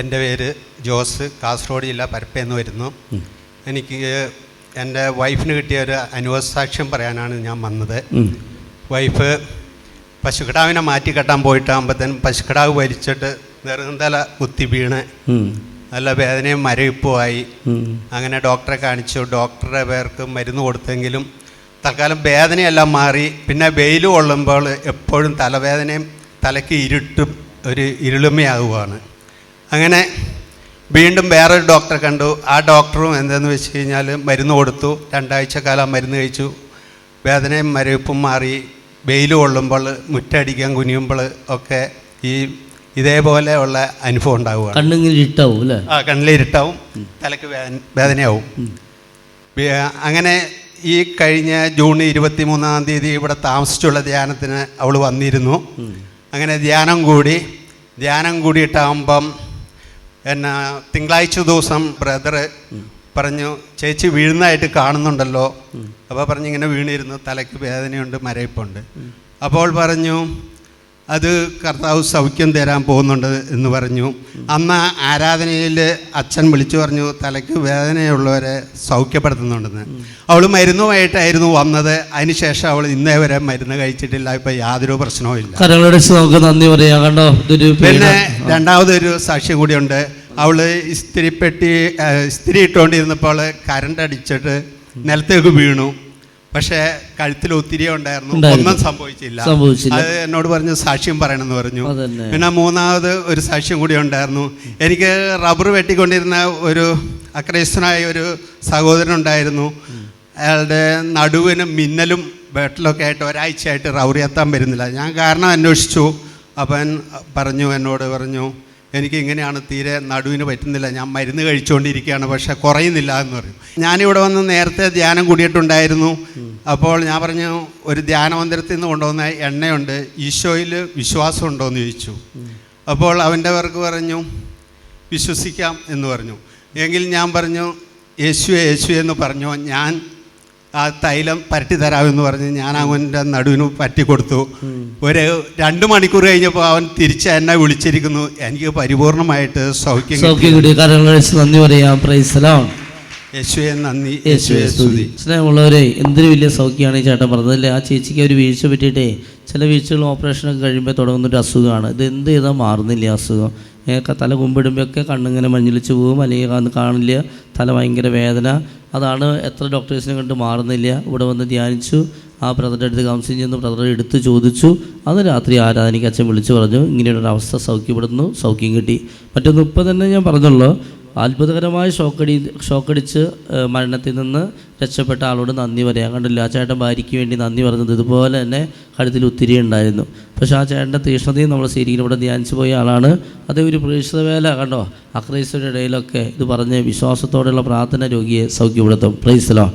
എന്റെ പേര് ജോസ് കാസർഗോഡ് ജില്ല പരപ്പേന്ന് വരുന്നു. എനിക്ക് എന്റെ വൈഫിന് കിട്ടിയ ഒരു അനുഭവസാക്ഷ്യം പറയാനാണ് ഞാൻ വന്നത്. വൈഫ് പശുക്കിടാവിനെ മാറ്റി കെട്ടാൻ പോയിട്ടാകുമ്പോഴത്തേനും പശുക്കിടാവ് വലിച്ചിട്ട് നെറുന്തല കുത്തി വീണ്. നല്ല വേദനയും മരവിപ്പുമായി അങ്ങനെ ഡോക്ടറെ കാണിച്ചു. ഡോക്ടറുടെ പേർക്ക് മരുന്ന് കൊടുത്തെങ്കിലും തൽക്കാലം വേദനയെല്ലാം മാറി. പിന്നെ വെയിൽ കൊള്ളുമ്പോൾ എപ്പോഴും തലവേദനയും തലയ്ക്ക് ഇരുട്ടും ഒരു ഇരുളുമയാകുവാണ് അങ്ങനെ വീണ്ടും വേറൊരു ഡോക്ടറെ കണ്ടു. ആ ഡോക്ടറും എന്തെന്ന് വെച്ച് കഴിഞ്ഞാൽ മരുന്ന് കൊടുത്തു. രണ്ടാഴ്ച കാലം മരുന്ന് കഴിച്ചു. വേദനയും മരവിപ്പും മാറി. വെയിൽ കൊള്ളുമ്പോൾ മുറ്റടിക്കാൻ കുനിയുമ്പോൾ ഒക്കെ ഈ ഇതേപോലെ ഉള്ള അനുഭവം ഉണ്ടാവുക കണ്ണിലിരുട്ടാവും അല്ലേ? ആ കണ്ണിലിരുട്ടാവും തലക്ക് വേദനയാവും. അങ്ങനെ ഈ കഴിഞ്ഞ ജൂൺ ഇരുപത്തി മൂന്നാം തീയതി ഇവിടെ താമസിച്ചുള്ള ധ്യാനത്തിന് അവൾ വന്നിരുന്നു. അങ്ങനെ ധ്യാനം കൂടി. ധ്യാനം കൂടിയിട്ടാകുമ്പം എന്നാ തിങ്കളാഴ്ച ദിവസം ബ്രദർ പറഞ്ഞു ചേച്ചി വീഴുന്നതായിട്ട് കാണുന്നുണ്ടല്ലോ. അപ്പോൾ പറഞ്ഞു ഇങ്ങനെ വീണിരുന്നു തലയ്ക്ക് വേദനയുണ്ട് മരയിപ്പുണ്ട് അപ്പോൾ പറഞ്ഞു അത് കർത്താവ് സൗഖ്യം തരാൻ പോകുന്നുണ്ട് എന്ന് പറഞ്ഞു. അന്ന് ആരാധനയിൽ അച്ഛൻ വിളിച്ചു പറഞ്ഞു തലയ്ക്ക് വേദനയുള്ളവരെ സൗഖ്യപ്പെടുത്തുന്നുണ്ടെന്ന്. അവൾ മരുന്നുമായിട്ടായിരുന്നു വന്നത്. അതിനുശേഷം അവൾ ഇന്നേ വരെ മരുന്ന് കഴിച്ചിട്ടില്ല. ഇപ്പം യാതൊരു പ്രശ്നവും ഇല്ല. നമുക്ക് നന്ദി പറയാം. കണ്ടോ? പിന്നെ രണ്ടാമതൊരു സാക്ഷി കൂടിയുണ്ട്. അവൾ ഇസ്തിരിപ്പെട്ടി ഇസ്തിരി ഇട്ടുകൊണ്ടിരുന്നപ്പോൾ കരണ്ട് അടിച്ചിട്ട് നിലത്തേക്ക് വീണു. പക്ഷേ കഴുത്തിൽ ഒത്തിരി ഉണ്ടായിരുന്നു. ഒന്നും സംഭവിച്ചില്ല. അത് എന്നോട് പറഞ്ഞു സാക്ഷ്യം പറയണമെന്ന് പറഞ്ഞു. പിന്നെ മൂന്നാമത് ഒരു സാക്ഷ്യം കൂടി ഉണ്ടായിരുന്നു. എനിക്ക് റബ്ബർ വെട്ടിക്കൊണ്ടിരുന്ന ഒരു അക്രൈസ്തനായ ഒരു സഹോദരൻ ഉണ്ടായിരുന്നു. അയാളുടെ നടുവിനും മിന്നലും വെട്ടലൊക്കെ ആയിട്ട് ഒരാഴ്ചയായിട്ട് റബ്ബർ എത്താൻ വരുന്നില്ല ഞാൻ കാരണം അന്വേഷിച്ചു. അവൻ പറഞ്ഞു എന്നോട് പറഞ്ഞു എനിക്ക് ഇങ്ങനെയാണ് തീരെ നടുവിന് പറ്റുന്നില്ല. ഞാൻ മരുന്ന് കഴിച്ചുകൊണ്ടിരിക്കുകയാണ് പക്ഷെ കുറയുന്നില്ല എന്ന് പറയും. ഞാനിവിടെ വന്ന് നേരത്തെ ധ്യാനം കൂടിയിട്ടുണ്ടായിരുന്നു. അപ്പോൾ ഞാൻ പറഞ്ഞു ഒരു ധ്യാനമന്ദിരത്തിൽ നിന്ന് കൊണ്ടുവന്ന എണ്ണയുണ്ട് ഈശോയിൽ വിശ്വാസം ഉണ്ടോ എന്ന് ചോദിച്ചു. അപ്പോൾ അവന്റെ പേർക്ക് പറഞ്ഞു വിശ്വസിക്കാം എന്ന് പറഞ്ഞു. എങ്കിൽ ഞാൻ പറഞ്ഞു യേശു യേശു എന്ന് പറഞ്ഞു. ഞാൻ ആ തൈലം പരട്ടി തരാമെന്ന് പറഞ്ഞ് ഞാൻ അവന്റെ നടുവിന് പറ്റി കൊടുത്തു. ഒരു രണ്ട് മണിക്കൂർ കഴിഞ്ഞപ്പോൾ അവൻ തിരിച്ച് എന്നെ വിളിച്ചിരിക്കുന്നു. എനിക്ക് പരിപൂർണമായിട്ട് സൗഖ്യം നന്ദി പറയാം. പ്രൈസലാം യേശുവെ നന്ദി. യേശുവേ സ്തുതി. സ്നേഹമുള്ളവരെ എന്തൊരു വലിയ സൗഖ്യമാണ് ഈ ചേട്ടൻ പറഞ്ഞത് അല്ലേ? ആ ചേച്ചിക്ക് ഒരു വീഴ്ച പറ്റിയിട്ടേ ചില വീഴ്ചകൾ ഓപ്പറേഷനൊക്കെ കഴിയുമ്പോൾ തുടങ്ങുന്നൊരു അസുഖമാണ്. ഇത് എന്ത് ചെയ്താൽ മാറുന്നില്ല അസുഖം? ഏക്കെ തല കുമ്പിടുമ്പോഴൊക്കെ കണ്ണിങ്ങനെ മഞ്ഞളിച്ച് പോകും അല്ലെങ്കിൽ അന്ന് കാണില്ല. തല ഭയങ്കര വേദന. അതാണ് എത്ര ഡോക്ടേഴ്സിനെ കണ്ട് മാറുന്നില്ല. ഇവിടെ വന്ന് ധ്യാനിച്ചു. ആ ബ്രദറുടെ അടുത്ത് കൗൺസിലിംഗ് ചെന്ന് ബ്രദറെ എടുത്ത് ചോദിച്ചു. അത് രാത്രി ആരാധനയ്ക്ക് അച്ഛൻ വിളിച്ചു പറഞ്ഞു. ഇങ്ങനെയുള്ളൊരവസ്ഥ സൗഖ്യപ്പെടുന്നു. സൗഖ്യം കിട്ടി. മറ്റൊന്ന് ഇപ്പം തന്നെ ഞാൻ പറഞ്ഞുള്ളൂ. അത്ഭുതകരമായ ഷോക്കടി ഷോക്കടിച്ച് മരണത്തിൽ നിന്ന് രക്ഷപ്പെട്ട ആളോട് നന്ദി പറയാം. കണ്ടില്ല ആ ചേട്ടൻ ഭാര്യയ്ക്ക് വേണ്ടി നന്ദി പറഞ്ഞത്. ഇതുപോലെ തന്നെ കഴുത്തിൽ ഒത്തിരി ഉണ്ടായിരുന്നു. പക്ഷെ ആ ചേട്ടന്റെ തീഷ്ണതയും നമ്മൾ ശരിക്കും ഇവിടെ ധ്യാനിച്ചു പോയ ആളാണ്. അതേ ഒരു പ്രേക്ഷിത വേല കണ്ടോ? അക്രൈസ്തരുടെ ഇടയിലൊക്കെ ഇത് പറഞ്ഞ് വിശ്വാസത്തോടെയുള്ള പ്രാർത്ഥന രോഗിയെ സൗഖ്യപ്പെടുത്തും. പ്രൈസലോ